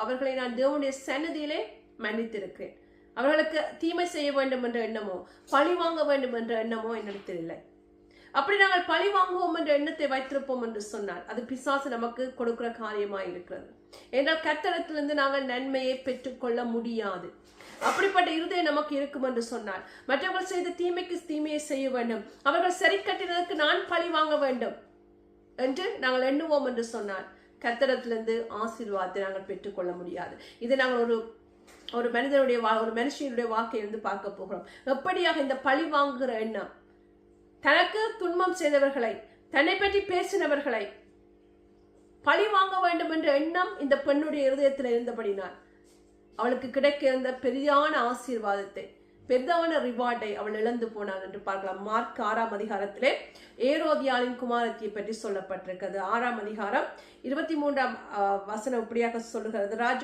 அவர்களை நான் தேவனுடைய சன்னதியிலே மன்னித்திருக்கிறேன். அவர்களுக்கு தீமை செய்ய வேண்டும் என்ற எண்ணமோ பழி வாங்க வேண்டும் என்ற எண்ணமோ என்னிடத்தில் இல்லை. அப்படி நாங்கள் பழி வாங்குவோம் என்ற எண்ணத்தை வைத்திருப்போம் என்று சொன்னார் அது பிசாசு நமக்கு கொடுக்கிற காரியமாக இருக்கிறது. என்றால் கத்தரத்திலிருந்து நாங்கள் நன்மையை பெற்றுக்கொள்ள முடியாது. அப்படிப்பட்ட இருதயம் நமக்கு இருக்கும் என்று சொன்னார் மற்றவர்கள் செய்த தீமைக்கு தீமையை செய்ய வேண்டும். அவர்கள் சரி கட்டினதற்கு நான் பழி வாங்க வேண்டும் என்று நாங்கள் எண்ணுவோம் என்று சொன்னார் கத்தரத்திலிருந்து ஆசீர்வாதத்தை நாங்கள் பெற்றுக்கொள்ள முடியாது. இதை நாங்கள் ஒரு ஒரு மனிதனுடைய வா ஒரு மனுஷனுடைய வாக்கை வந்து பார்க்க போகிறோம். எப்படியாக இந்த பழி வாங்குகிற எண்ணம்? தனக்கு துன்பம் செய்தவர்களை தன்னை பற்றி பேசினவர்களை பழி வாங்க வேண்டும் என்ற எண்ணம் இந்த பெண்ணுடைய இருதயத்தில் இருந்தபடினால் அவளுக்கு கிடைக்க இருந்த பெரிதான ஆசீர்வாதத்தை பெரிதான ரிவார்டை அவள் இழந்து போனாள் என்று பார்க்கலாம். மார்க் ஆறாம் அதிகாரத்திலே ஏரோதியாளின் குமாரத்தியை பற்றி சொல்லப்பட்டிருக்கிறது. ஆறாம் அதிகாரம் இருபத்தி மூன்றாம் வசனம் இப்படியாக சொல்லுகிறது. ராஜ